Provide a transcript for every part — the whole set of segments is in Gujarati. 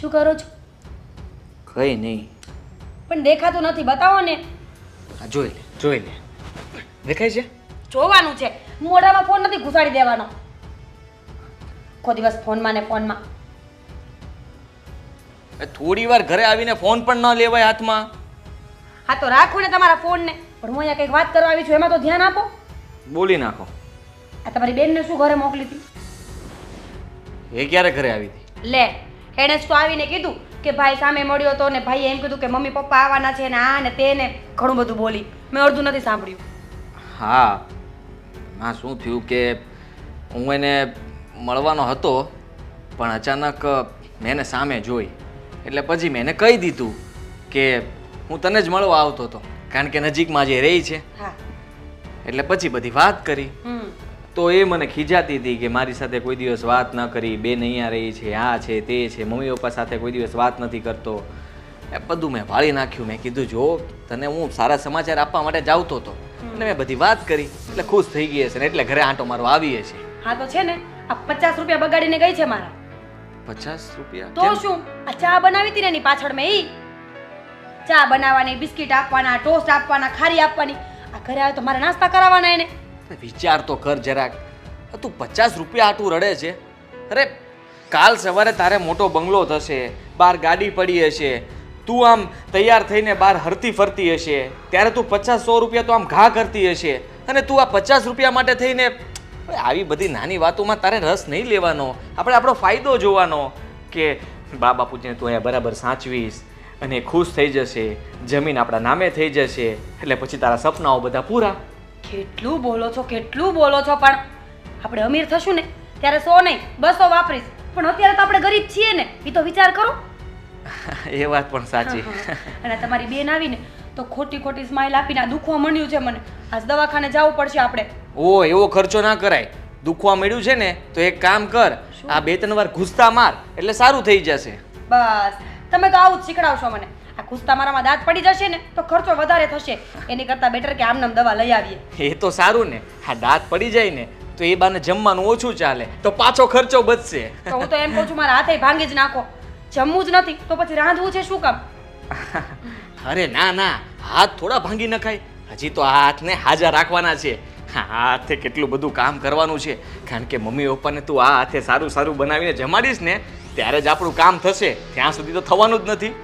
શું કરો છો? કઈ નહીં. પણ દેખાતું નથી બતાવો ને. આ જોઈ લે જોઈ લે. દેખાય છે? જોવાનું છે. મોઢામાં ફોન નથી ઘુસાડી દેવાનો. આખો દિવસ ફોનમાં ને ફોનમાં. એ થોડી વાર ઘરે આવીને ફોન પણ ન લેવાય હાથમાં. હા તો રાખો ને તમારા ફોનને. પણ હું અહીંયા કંઈક વાત કરવા આવી છું એમાં તો ધ્યાન આપો. બોલી નાખો. આ તમારી બેનને શું ઘરે મોકલી હતી? એ ક્યારે ઘરે આવી હતી? લે. એણે જ તો આવીને કીધું કે ભાઈ સામે મળ્યો હતો ને ભાઈએ એમ કીધું કે મમ્મી પપ્પા આવવાના છે ને આ ને તે ને ઘણું બધું બોલી. મેં અડધું નથી સાંભળ્યું. હા હા શું થયું કે હું એને મળવાનો હતો પણ અચાનક મેં એને સામે જોઈ. એટલે પછી મેં એને કહી દીધું કે હું તને જ મળવા આવતો હતો કારણ કે નજીકમાં જે રહી છે. એટલે પછી બધી વાત કરી. તો એ મને ખીજાતી હતી કે મારી સાથે કોઈ દિવસ વાત ન કરી બેન અહીંયા રહી છે આ છે તે છે મમ્મી પપ્પા સાથે કોઈ દિવસ વાત નથી કરતો. એ બધું મેં વાળી નાખ્યું મેં કીધું જો તને હું સારા સમાચાર આપવા માટે જ આવતો હતો. અને મેં બધી વાત કરી એટલે ખુશ થઈ ગઈ હશે ને એટલે ઘરે આંટો મારો આવીએ છે હા તો છે ને આ પચાસ રૂપિયા બગાડીને ગઈ છે મારા. પચાસ રૂપિયા? તો શું? આ ચા બનાવી હતી ને એની પાછળ મેં ઈ. ચા બનાવવાની બિસ્કિટ આપવાના ટોસ્ટ આપવાના ખારી આપવાની. આ ઘરે આવે તો મારે નાસ્તા કરાવવાના એને. વિચાર તો કર જરાક. તું પચાસ રૂપિયા આટું રડે છે. અરે, કાલ સવારે તારે મોટો બંગલો થશે બહાર ગાડી પડી હશે. તું આમ તૈયાર થઈને બહાર હરતી ફરતી હશે. ત્યારે તું પચાસ સો રૂપિયા તો આમ ઘા કરતી હશે. અને તું આ પચાસ રૂપિયા માટે થઈને આવી બધી નાની વાતોમાં તારે રસ નહીં લેવાનો. આપણે આપણો ફાયદો જોવાનો કે, બા બાપુજીને તું અહીંયા બરાબર સાચવીશ અને ખુશ થઈ જશે. જમીન આપણા નામે થઈ જશે. એટલે પછી તારા સપનાઓ બધા પૂરા. કેટલું બોલો છો કેટલું બોલો છો પણ આપણે અમીર થશું ને ત્યારે સો નહીં બસો વાપરીશ. પણ અત્યારે તો આપણે ગરીબ છીએ ને એ તો વિચાર કરો. એ વાત પણ સાચી. અને તમારી બેન આવીને તો ખોટી ખોટી સ્માઈલ આપીને આ દુખવા મળ્યું છે મને. આજ દવાખાને જવું પડશે આપણે. ઓ એવો ખર્ચો ના કરાય. દુખવા મળ્યું છે ને તો એક કામ કર આ બે ત્રણ વાર ઘૂસતા માર એટલે સારું થઈ જશે. બસ. તમે તો આવું જ શીખડાવશો મને. આ ખુસ્તા મારામાં દાંત પડી જશે ને તો ખર્ચો વધારે થશે. એની કરતાં બેટર કે આમનામ દવા લઈ આવીએ. એ તો સારું ને. હા દાંત પડી જાય ને તો એ બાને જમવાનું ઓછું ચાલે. તો પાછો ખર્ચો બચશે. તો હું તો એમ કહું છું મારા હાથે ભાંગી જ નાખો. જમવું જ નથી તો પછી રાંધવું છે શું કામ? અરે ના ના હાથ થોડા ભાંગી નખાય. હજી તો આ હાથને હાજર રાખવાના છે. હા આ હાથે કેટલું બધું કામ કરવાનું છે. કારણ કે મમ્મી પપ્પાને તું આ હાથે સારું સારું બનાવીને જમાડીશ ને ત્યારે જ આપણું કામ થશે. ત્યાં સુધી તો થવાનું જ નથી.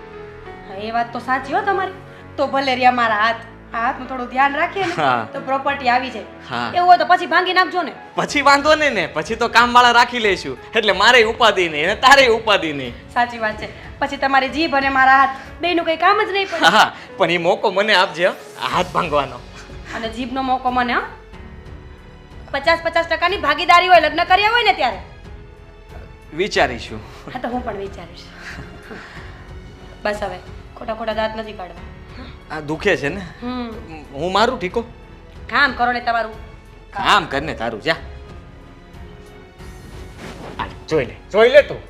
એ વાત તો સાચી હો તમારી. તો ભલે રહ્યા મારા હાથ હાથનું થોડું ધ્યાન રાખીએ ને હા. તો પ્રોપર્ટી આવી જાય. એવું હોય તો પછી ભાંગી નાખજો ને. પછી વાંધો નહીં ને પછી તો કામવાળા રાખી લઈશું. એટલે મારે ઉપાધિ નહીં અને તારે ઉપાધિ નહીં. સાચી વાત છે. પછી તમારી જીભ અને મારા હાથ બેયનું કંઈ કામ જ નહીં પડે. હા પણ એ મોકો મને આપજે હો, આ હાથ ભાંગવાનો. અને જીભનો મોકો મને હા. પચાસ પચાસ ટકાની ભાગીદારી હોય લગ્ન કર્યા હોય ને ત્યારે. વિચારીશું. હા તો હું પણ વિચારીશ. બસ હવે ખોટા ખોટા દાંત નથી કાઢવા. આ દુખે છે ને? હું મારું ઠીકો કામ કરો ને તમારું. કામ કરને તારું જા. જોઈ લે જોઈ લે તું.